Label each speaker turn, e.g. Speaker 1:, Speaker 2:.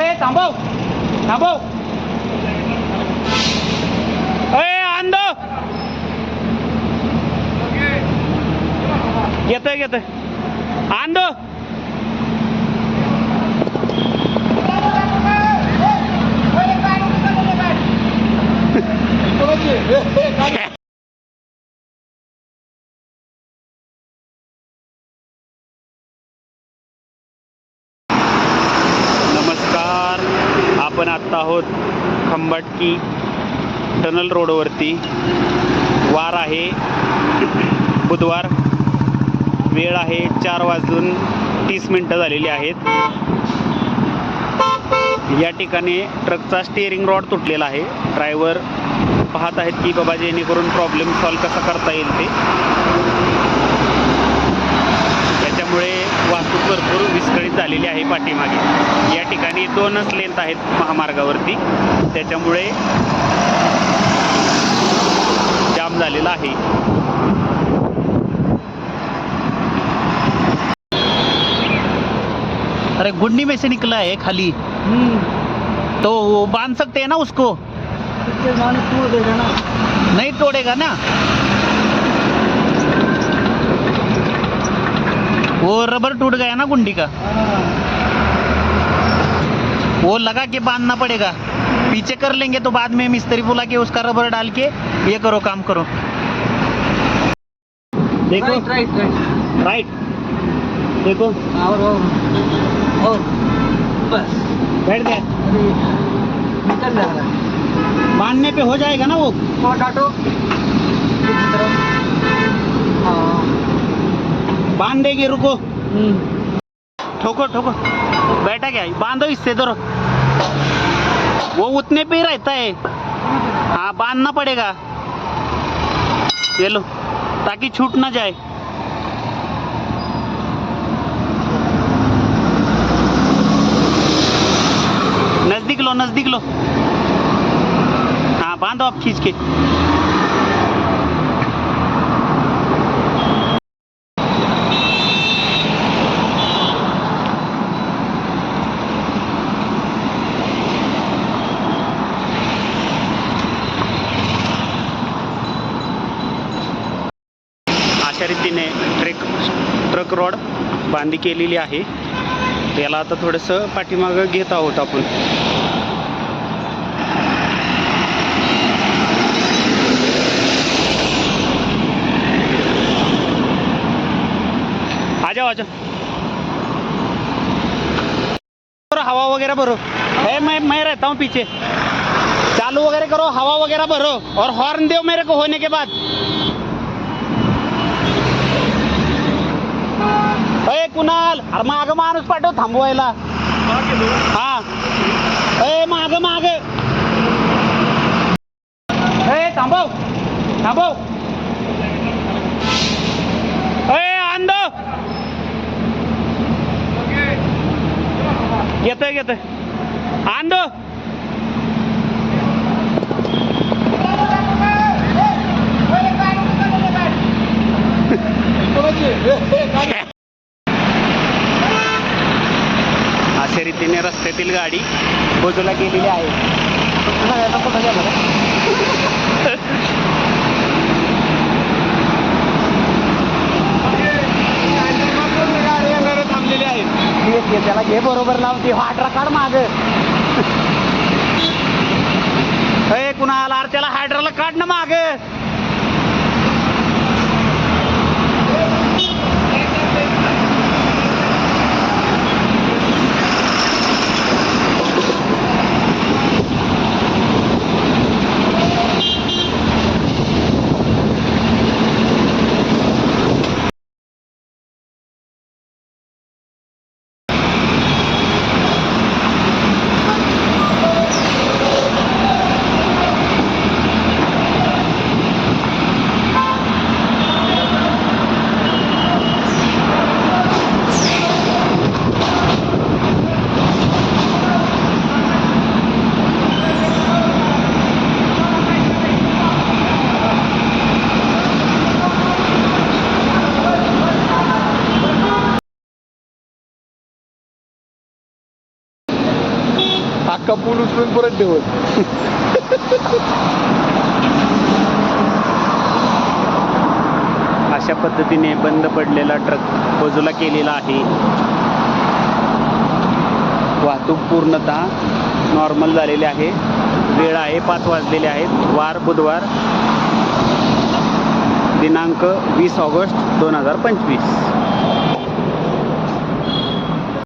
Speaker 1: Ê, tạm bộ, Tạm bộ, Ê, ăn đâu Gitti, gitti Ăn đâu Hãy subscribe cho kênh Ghiền Mì Gõ Để không bỏ lỡ những video hấp dẫn आपण आहोत Khambatki tunnel रोडवरती. वार आहे. बुधवार वेळ आहे चार वाजून तीस मिनटं झालेली आहेत. या ठिकाणी ट्रकचा स्टिअरिंग रॉड तुटलेला आहे. ड्रायव्हर पाहत आहेत की बाबा जेणेकरून प्रॉब्लेम सॉल्व कसा करता येईल ते. वाहतूक भरपूर विस्कळीत झालेली आहे पाठीमागे. या ठिकाणी दोनच लेन्थ आहेत महामार्गावरती. त्याच्यामुळे जाम झालेला आहे. अरे गुंडी में से निकला है खाली. तो वो बांध सकते हैं ना उसको?
Speaker 2: ना?
Speaker 1: नहीं तोड़ेगा ना? वो रबर टूट गया ना गुंडी का। वो लगा के बांधना पड़ेगा। पीछे कर लेंगे तो बाद में मिस्त्री बुला के उसका रबर डाल के ये करो काम करो। देखो। राइट
Speaker 2: राइट राइट
Speaker 1: राइट देखो।
Speaker 2: और और और बस।
Speaker 1: बैठ गया
Speaker 2: निकल जा रहा है।
Speaker 1: बांधने पे हो जाएगा ना वो? थोड़ा बाँध देगी रुको।
Speaker 2: हम्म।
Speaker 1: ठोको ठोको। बैठा क्या? बांधो इससे धरो वो उतने पे रहता है। हाँ बांधना पड़ेगा। ये लो ताकि छूट ना जाए। नज़दीक लो नज़दीक लो। हाँ बांधो आप खींच के। अशा रीतीने ट्रेक ट्रक रॉड बांधी केलेली आहे. त्याला आता थोडंसं पाठीमागं घेत आहोत आपण. आजा आजा. हवा वगैरह भरो. है मैं मैं रहता हूँ पीछे. चालू वगैरह करो हवा वगैरह भरो. और हॉर्न दो मेरे को होने के बाद. अय कुणाल? अरे माग माणूस पाठव थांबवायला. हा. अय माग माग. अय थांबव. थांबव. अय आंद. येतोय येतोय. आंद. रस्त्यातील गाडी बाजूला गेलेली आहे. थांबलेले आहेत त्याला घे बरोबर लावते हाटरा काढ माग. कुणाला त्याला हायड्राला काढ ना माग.
Speaker 3: अख्खा पूल उचलून परत ठेवत.
Speaker 1: अशा पद्धतीने बंद पडलेला ट्रक बाजूला केलेला आहे. वाहतूक पूर्णतः नॉर्मल झालेली आहे. वेळ आहे पाच वाजलेले आहेत. वार बुधवार दिनांक वीस ऑगस्ट दोन हजार पंचवीस.